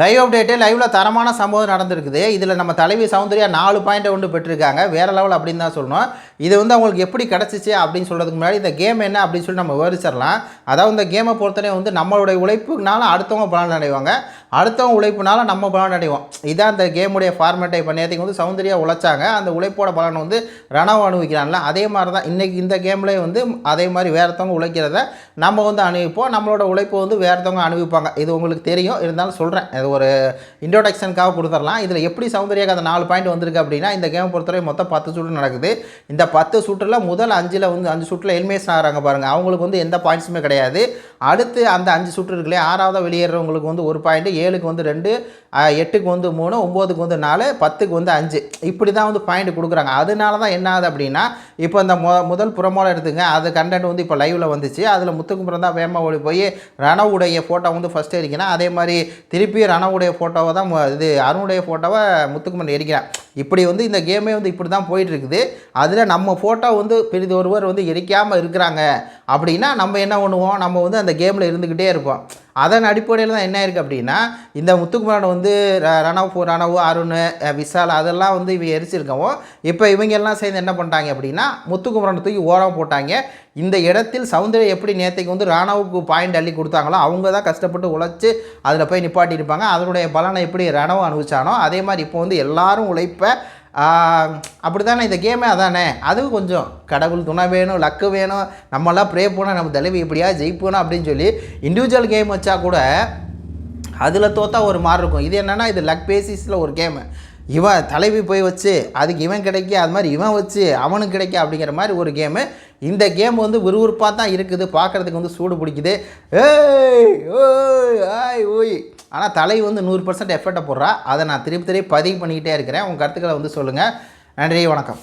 Live update லைவில் தரமான சம்பவம் நடந்திருக்குது. இதில் நம்ம தலைவி சௌந்தர்யா நாலு பாயிண்ட்டை ஒன்று பெற்றிருக்காங்க. வேறு லெவல் அப்படின்னு தான் சொல்லணும். இது வந்து அவங்களுக்கு எப்படி கிடச்சிச்சு அப்படின்னு சொல்கிறதுக்கு முன்னாடி இந்த கேம் என்ன அப்படின்னு சொல்லி நம்ம விவரிச்சிடலாம். அதாவது இந்த கேமை பொறுத்தவரை வந்து நம்மளுடைய உழைப்புனால அடுத்தவங்க பலன் அடைவாங்க. அடுத்தவங்க உழைப்புனால நம்ம பலன் அடைவோம். இதான் அந்த கேமுடைய ஃபார்மேட்டை இப்போ நேற்றுக்கு வந்து சௌந்தர்யா உழைச்சாங்க. அந்த உழைப்போட பலன் வந்து ரணவ அனுபவிக்கிறான்ல. அதே மாதிரி தான் இன்றைக்கி இந்த கேம்லேயே வந்து அதே மாதிரி வேறத்தவங்க உழைக்கிறத நம்ம வந்து அனுபவிப்போம். நம்மளோட உழைப்பு வந்து வேறத்தவங்க அனுபவிப்பாங்க. இது உங்களுக்கு தெரியும். இருந்தாலும் சொல்கிறேன் இது ஒரு இன்ட்ரோடக்ஷனுக்காக கொடுத்துடலாம். இதில் எப்படி சௌந்தர்யாக்கு அந்த நாலு பாயிண்ட் வந்திருக்கு அப்படின்னா இந்த கேமை பொறுத்தவரை மொத்தம் பத்து சுட்டு நடக்குது. இந்த பத்து சுற்றில் முதல் அஞ்சில் வந்து அஞ்சு சுற்றில் எலிமினேஷன் ஆகிறாங்க பாருங்கள் அவங்களுக்கு வந்து எந்த பாயிண்ட்ஸுமே கிடையாது. அடுத்து அந்த அஞ்சு சுற்று இருக்குல்லையே ஆறாவதாக வெளியேறவங்களுக்கு வந்து ஒரு பாயிண்ட் ஏழுக்கு வந்து ரெண்டு எட்டுக்கு வந்து மூணு ஒம்போதுக்கு வந்து நாலு பத்துக்கு வந்து அஞ்சு. இப்படி தான் வந்து பாயிண்ட் கொடுக்குறாங்க. அதனால தான் என்ன ஆகுது அப்படின்னா இப்போ இந்த மொ முதல் புறமோல எடுத்துங்க. அது கண்டென்ட் வந்து இப்போ லைவில் வந்துச்சு. அதில் முத்துக்குமரம் தான் வேமா ஓடி போய் ரணவுடைய ஃபோட்டோ வந்து ஃபஸ்ட்டு எரிக்கிறான். அதே மாதிரி திருப்பி ரணவுடைய ஃபோட்டோவை தான் இது அருணுடைய ஃபோட்டோவை முத்துக்குமரன் எரிக்கிறான். இப்படி வந்து இந்த கேமே வந்து இப்படி தான் போயிட்டுருக்குது. அதில் நம்ம ஃபோட்டோ வந்து பெரிது ஒருவர் வந்து எரிக்காமல் இருக்கிறாங்க. அப்படின்னா நம்ம என்ன பண்ணுவோம்? நம்ம வந்து அந்த கேமில் இருந்துக்கிட்டே இருப்போம். அதன் அடிப்படையில் தான் என்ன இருக்குது அப்படின்னா இந்த முத்துக்குமரன் வந்து ர- ரணவ் ரணவு அருண் விசால் விஷால் அதெல்லாம் வந்து இவங்க எரிச்சிருக்கவும் இப்போ இவங்க எல்லாம் சேர்ந்து என்ன பண்ணிட்டாங்க அப்படின்னா முத்துக்குமரனை தூக்கி ஓரம் போட்டாங்க. இந்த இடத்தில் சௌந்தர்யா எப்படி நேற்றைக்கு வந்து ராணாவுக்கு பாயிண்ட் அள்ளி கொடுத்தாங்களோ அவங்க தான் கஷ்டப்பட்டு உழைச்சி அதில் போய் நிப்பாட்டியிருப்பாங்க. அதனுடைய பலனை எப்படி ரணவு அனுபவிச்சானோ அதே மாதிரி இப்போ வந்து எல்லாரும் உழைப்ப அப்படி தானே இந்த கேமே அதானே? அதுவும் கொஞ்சம் கடவுள் துணை வேணும் லக்கு வேணும். நம்மளாம் ப்ரே போனால் நம்ம தலைவி எப்படியா ஜெயிப்போனா அப்படின்னு சொல்லி இண்டிவிஜுவல் கேம் வச்சா கூட அதில் தோத்தா ஒரு மாதிரி இருக்கும். இது என்னென்னா இது லக் பேசிஸில் ஒரு கேமு இவன் தலைவி போய் வச்சு அதுக்கு இவன் கிடைக்க அது மாதிரி இவன் வச்சு அவனுக்கு கிடைக்க அப்படிங்கிற மாதிரி ஒரு கேமு இந்த கேம் வந்து விறுவிறுப்பாக தான் இருக்குது. பார்க்குறதுக்கு வந்து சூடு பிடிக்குது. ஏய் ஓய் ஆய் ஓய். ஆனால் தலை வந்து நூறு பர்சன்ட் எஃபர்ட்டை போடுறா. அதை நான் திருப்பி திருப்பி பதிவு பண்ணிக்கிட்டே இருக்கிறேன். உங்கள் கருத்துக்களை வந்து சொல்லுங்கள் நன்றி வணக்கம்.